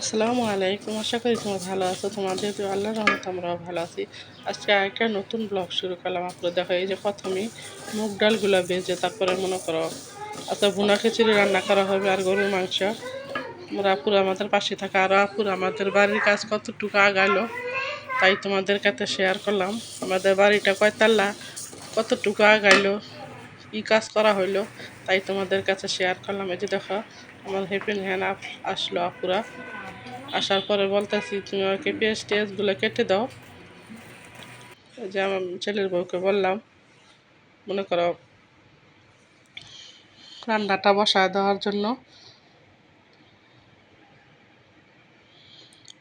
আসসালামু আলাইকুম, আশা করি তোমরা ভালো আছো। তোমাদের তো আল্লাহ রহমত আমরাও ভালো আছি। আজকে আরেকটা নতুন ব্লগ শুরু করলাম আপনার দেখো, এই যে প্রথমে মুগ ডালগুলো ভেজে তারপরে মনে করো আচ্ছা বুনা খিচুড়ি রান্না করা হবে আর গরুর মাংস। আমরা আপুর আমাদের পাশে থাকা আরও আপুর আমাদের বাড়ির কাজ কতটুকু আগালো, তাই তোমাদের কাছে শেয়ার করলাম। আমাদের বাড়িটা কয়তাল্লা, কতটুকু আগাইলো কী কাজ করা হইল, তাই তোমাদের কাছে শেয়ার করলাম। এই যে দেখো, আমার হেপেন হ্যান্ড আসলো আপুরা। আসার পরে বলতেছি, তুমি আমাকে পেঁয়াজ টেয়াজগুলো কেটে দাও। যে আমার ছেলের বউকে বললাম, মনে করো, রান্নাটা বসায় দেওয়ার জন্য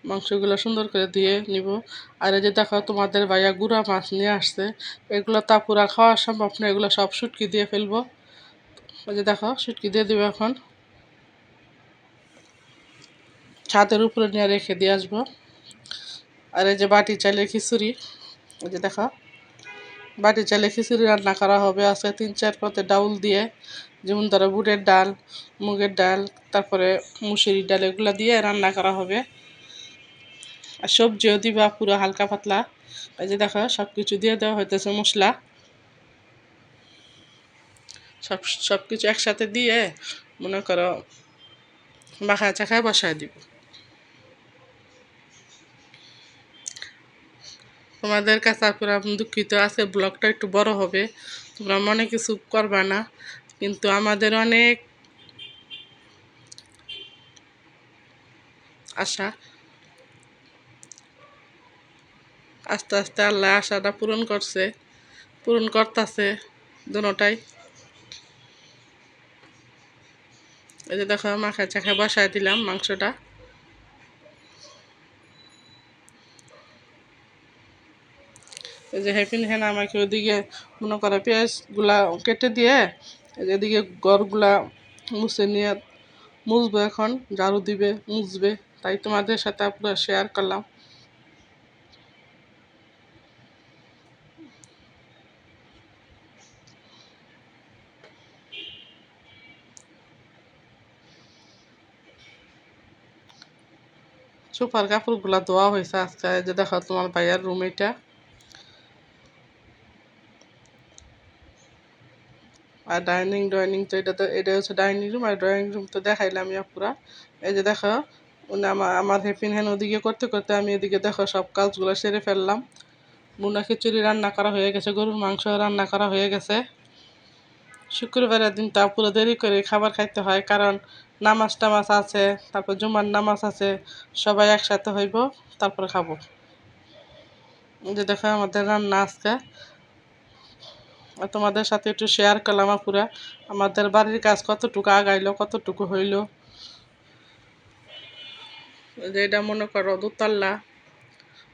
মাংসগুলো সুন্দর করে দিয়ে নিব। আর এই যে দেখো, তোমাদের ভাইয়া গুঁড়া মাছ নিয়ে আসছে। এগুলো তা পুরা খাওয়া সম্ভব না, এগুলো সব সুটকি দিয়ে ফেলব। ওই যে দেখো, সুটকি দিয়ে দেবো এখন। ছাদের উপরে নিয়ে রেখে দিয়ে আসব। আর এই যে বাটি চালের খিচুড়ি, এই যে দেখো, বাটি চালে খিচুড়ি রান্না করা হবে আজকে তিন চার পথে ডাউল দিয়ে, যেমন ধরো বুটের ডাল, মুগের ডাল, তারপরে মুসুরির ডাল, এগুলো দিয়ে রান্না করা হবে। আর সবজিও দিবা পুরো হালকা পাতলা, এই যে দেখো সব কিছু দিয়ে দেওয়া হইতেছে মশলা। সব সব কিছু একসাথে দিয়ে মনে করো মাখা চাখায় বসায় দিব। তোমাদের কাছে আপনার আমি দুঃখিত আছে, ব্লগটা একটু বড় হবে। তোমরা মনে কিছু করবা না, কিন্তু আমাদের অনেক আশা। আস্তে আস্তে আল্লাহ আশাটা পূরণ করছে, পূরণ করতেছে দুটাই। এই যে দেখো, মাখা চাখা বসায় দিলাম মাংসটা। এই যে হ্যাপিন হেন আমাকে ওইদিকে মনে করে পেঁয়াজগুলা কেটে দিয়ে এদিকে গড়গুলা মুছে নিয়ে মুছবো এখন, ঝাড়ু দিবে, মুছবে। তাই তোমাদের সাথে পুরো শেয়ার করলাম। সুপার কাপড়গুলা ধোয়া হয়েছে আজকে। যে দেখো তোমার ভাইয়ার রুম এটা। আর ডাইনিং ডাইনিং তো এটা তো, এটা হচ্ছে ডাইনিং রুম আর ড্রয়িং রুম তো দেখাইলাম পুরা। এই যে দেখো আমার আমার হেপিন হ্যান ওদিকে করতে করতে আমি এদিকে দেখো সব কাজগুলো সেরে ফেললাম। বুনা খিচুড়ি রান্না করা হয়ে গেছে, গরুর মাংস রান্না করা হয়ে গেছে। শুক্রবারের দিন তা পুরো দেরি করে খাবার খাইতে হয়, কারণ নামাজ টামাজ আছে, তারপর জুমার নামাজ আছে, সবাই একসাথে হইব, তারপর খাব। যে দেখো আমাদের রান্না আজকে। তোমাদের সাথে একটু শেয়ার করলাম পুরা আমাদের বাড়ির কাজ কতটুকু আগাইলো, কতটুকু হইল? যে এটা মনে করো দুতাল্লা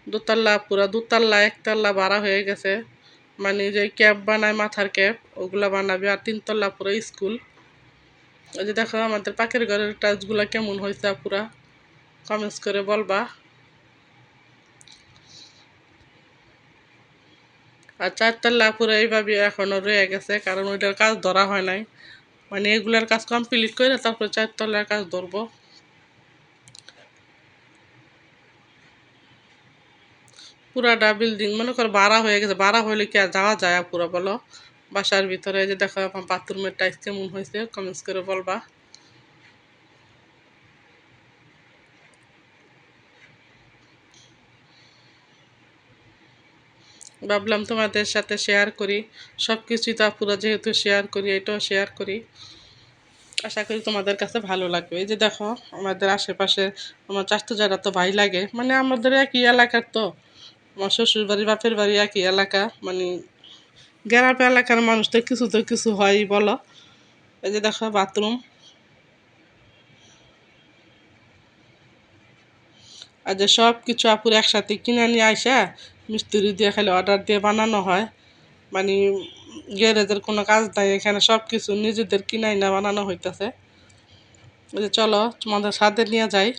দুতাল্লা পুরা দুতাল্লা একতাল্লা বাড়া হয়ে গেছে। মানে যে ক্যাব বানায়, মাথার ক্যাব ওগুলা বানাবে। আর তিনতলা পুরো স্কুল। ওই যে দেখো, আমাদের পাখির ঘরের টাচগুলা কেমন হয়েছে পুরা কমেন্টস করে বলবা। আর চারতলা পুরো এইভাবে এখনও রয়ে গেছে, কারণ ওইটার কাজ ধরা হয় নাই। মানে এগুলার কাজ কমপ্লিট করে তারপরে চারতলার কাজ ধরবো। পুরাটা বিল্ডিং মনে করো ভাড়া হয়ে গেছে, ভাড়া হলে কি আর যাওয়া যায় পুরো বলো? বাসার ভিতরে যে দেখো আমার বাথরুমের টাইস কেমন হয়েছে কমেন্টস করে বলবা। ভাবলাম তোমাদের সাথে শেয়ার করি। সব কিছুই তো আপুরা যেহেতু শেয়ার করি, এটাও শেয়ার করি। আশা করি তোমাদের কাছে ভালো লাগবে। এই যে দেখো, আমাদের আশেপাশে আমার চাষতো যারা তো ভাই লাগে মানে আমাদের একই এলাকার তো। আমার শ্বশুর বাড়ি বাপের বাড়ি একই এলাকা মানে গ্রাম এলাকার মানুষ তো কিছু তো কিছু হয়, বলো। এই যে দেখো বাথরুম আর যে সব কিছু আপুর একসাথে কিনে নিয়ে আসা মিস্ত্রি দিয়ে খালি অর্ডার দিয়ে বানানো হয়। মানে গ্যারেজের কোনো কাজ নাই, এখানে সব কিছু নিজেদের কিনাই না বানানো হইতেছে। চলো তোমাদের ছাদে নিয়ে যাই।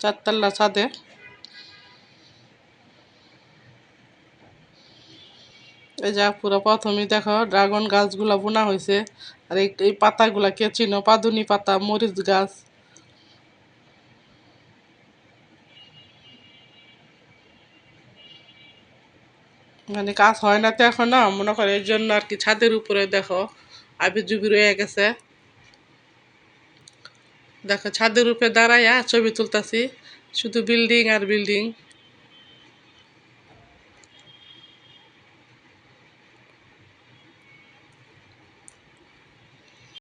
চারতলা ছাদে। এই যা পুরো প্রথমেই দেখো ড্রাগন গাছগুলা বোনা হয়েছে আর এই এই পাতাগুলা কে চিনো? পাদুনি পাতা, মরিচ গাছ। মানে কাজ হয় না তো এখন না, মনে করে এর জন্য আর কি ছাদের উপরে দেখো, আবি জুবি রয়ে গেছে। দেখো ছাদের উপরে দাঁড়াইয়া ছবি তুলতাছি, শুধু বিল্ডিং আর বিল্ডিং